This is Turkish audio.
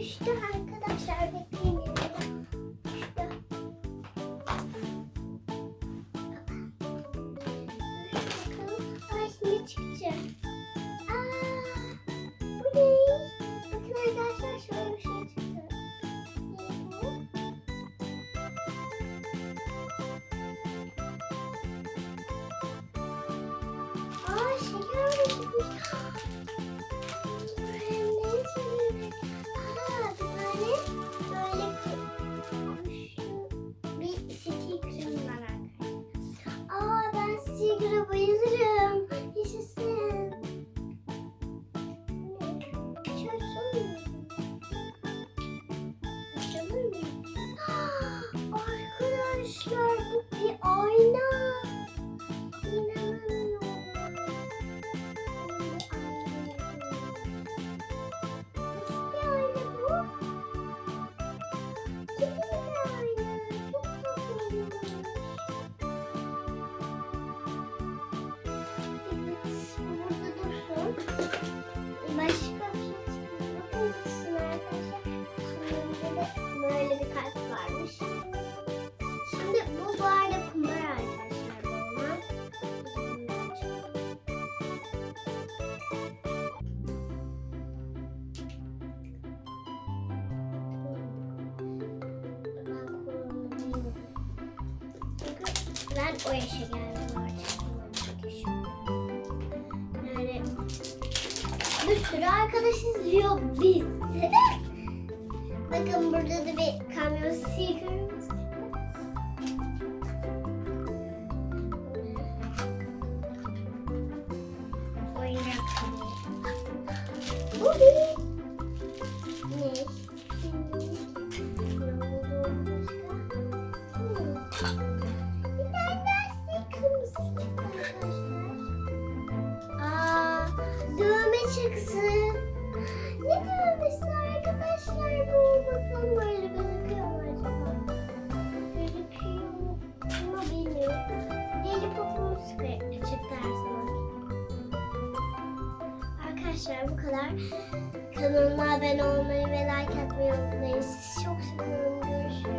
düştü arkadaşlar. Bekleyin. Düştü. Bakalım. Ay şimdi çıktı. Ben o yaşa geldim artık. Yani bir sürü arkadaş izliyor bizi. Bakın burada da bir kamyon. Oyuncak Bu ne? Bir çıksın. Ne dövmesi arkadaşlar bu? Bakalım böyle gözüküyor mu acaba? Gözüküyor mu? Bilmiyorum. Lollipop'umuz çıktı her zaman. Arkadaşlar bu kadar. Kanalıma abone olmayı ve like atmayı unutmayın. Sizi çok seviyorum.